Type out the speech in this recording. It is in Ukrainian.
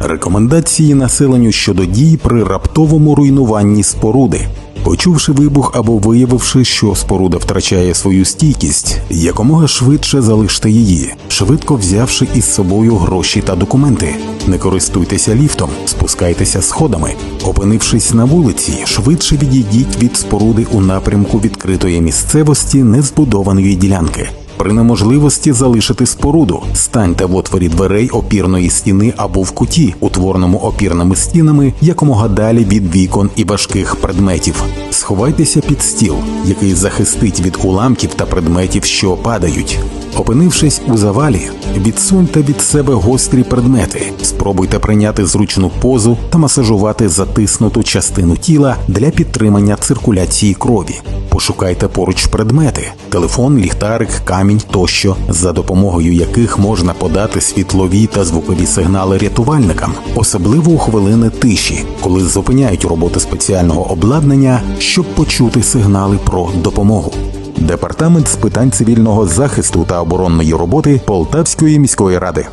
Рекомендації населенню щодо дій при раптовому руйнуванні споруди. Почувши вибух або виявивши, що споруда втрачає свою стійкість, якомога швидше залиште її, швидко взявши із собою гроші та документи. Не користуйтеся ліфтом, спускайтеся сходами. Опинившись на вулиці, швидше відійдіть від споруди у напрямку відкритої місцевості незбудованої ділянки. При неможливості залишити споруду, станьте в отворі дверей опірної стіни або в куті, утвореному опірними стінами, якомога далі від вікон і важких предметів. Сховайтеся під стіл, який захистить від уламків та предметів, що падають. Опинившись у завалі, відсуньте від себе гострі предмети, спробуйте прийняти зручну позу та масажувати затиснуту частину тіла для підтримання циркуляції крові. Пошукайте поруч предмети: телефон, ліхтарик, камінь тощо, за допомогою яких можна подати світлові та звукові сигнали рятувальникам, особливо у хвилини тиші, коли зупиняють роботи спеціального обладнання, щоб почути сигнали про допомогу. Департамент з питань цивільного захисту та оборонної роботи Полтавської міської ради.